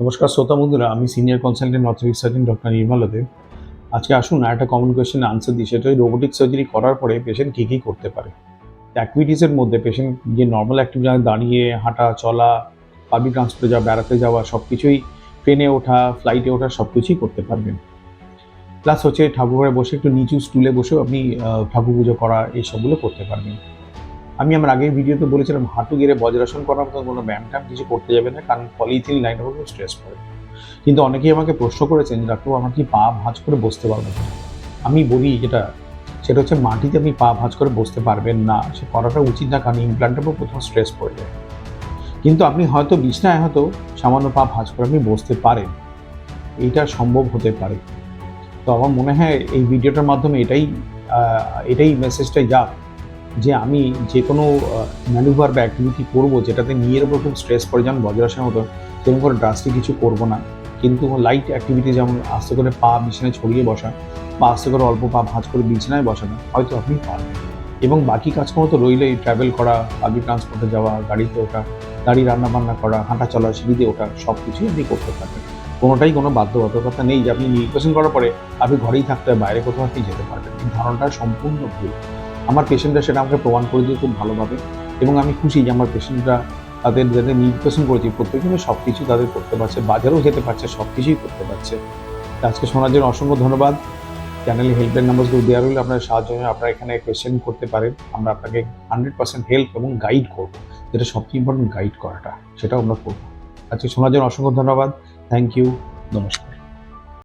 নমস্কার শ্রোতা বন্ধুরা, আমি senior consultant orthopaedic surgeon doctor Nirmala Deb আজকে আসুন একটা কমন কোয়েশ্চেন আনসার দিই, সেটা রোবোটিক সার্জারি করার পরে পেশেন্ট কী কী করতে পারে? অ্যাক্টিভিটিসের মধ্যে পেশেন্ট যে নর্মাল অ্যাক্টিভিটি দাঁড়িয়ে, হাঁটা, চলা পাবলিক ট্রান্সপোর্টে যাওয়া, বেড়াতে যাওয়া সব কিছুই ট্রেনে ওঠা ফ্লাইটে ওঠা সব কিছুই করতে পারবেন। প্লাস হচ্ছে ঠাকুর ঘরে বসে একটু নিচু স্টুলে বসেও আপনি ঠাকুর পুজো করা, এই সবগুলো করতে পারবেন। আমি আমার আগের ভিডিওতে বলেছিলাম, হাঁটু গেড়ে বজ্রাসন করার মতো কোনো ব্যায়াম ট্যাম কিছু করতে যাবে না, কারণ পলিথিন লাইনের উপর স্ট্রেস পড়ে কিন্তু অনেকেই আমাকে প্রশ্ন করেছেন যে, ডাক্তারবাবু, আমার কি পা ভাঁজ করে বসতে পারব আমি বলি, যেটা, সেটা হচ্ছে মাটিতে আপনি পা ভাঁজ করে বসতে পারবেন না, সে করাটা উচিত না, কারণ ইমপ্লান্টের উপর প্রথম স্ট্রেস পড়ে যায় কিন্তু আপনি হয়তো বিছনায় হয়তো সামান্য পা ভাঁজ করে আপনি বসতে পারেন। এইটা সম্ভব হতে পারে। তো আমার মনে হয় এই ভিডিওটার মাধ্যমে এটাই এটাই মেসেজটাই যাক। যে আমি যে কোনো ম্যানুভার বা অ্যাক্টিভিটি করব যেটাতে নিজের উপর খুব স্ট্রেস পড়ে, যেমন বজ্রাসনের মতো সেরকম করে ড্রাস্টিক কিছু করব না। কিন্তু লাইট অ্যাক্টিভিটি যেমন আস্তে করে পা বিছানায় ছড়িয়ে বসা বা আস্তে করে অল্প পা ভাঁজ করে বিছানায় বসানো হয়তো আপনি পারবেন। এবং বাকি কাজকর্ম তো রইলেই ট্রাভেল করা পাবলিক ট্রান্সপোর্টে যাওয়া, গাড়িতে ওঠা, গাড়ি রান্না বান্না করা, হাঁটা চলা, সিঁড়িতে ওঠা সব কিছুই আপনি করতে পারবেন। কোনোটাই কোনো বাধ্যবাধকতা নেই যে আপনি নির্বাচন করার পরে আপনি ঘরেই থাকতে হবে বাইরে কোথাও আপনি যেতে পারবেন এই ধারণাটা সম্পূর্ণ ভুল। আমার পেশেন্টরা সেটা আমাকে প্রমাণ করে দিয়ে খুব ভালোভাবে এবং আমি খুশি যে আমার পেশেন্টরা তাদের যাদের নির্বাচন করেছি প্রত্যেকজনে সব কিছু তাদের করতে পারছে, বাজারেও যেতে পারছে সব কিছুই করতে পারছে। আজকে শোনার জন্য অসংখ্য ধন্যবাদ। চ্যানেলে হেল্পলাইন নাম্বারগুলো দেওয়া রইলে, আপনার সাহায্য নিয়ে আপনারা এখানে কোয়েশ্চেন করতে পারেন। আমরা আপনাকে হান্ড্রেড পার্সেন্ট হেল্প এবং গাইড করব, যেটা সবচেয়ে ইম্পর্টেন্ট গাইড করাটা, সেটাও আমরা করব। আজকে শোনার জন্য অসংখ্য ধন্যবাদ। থ্যাংক ইউ নমস্কার।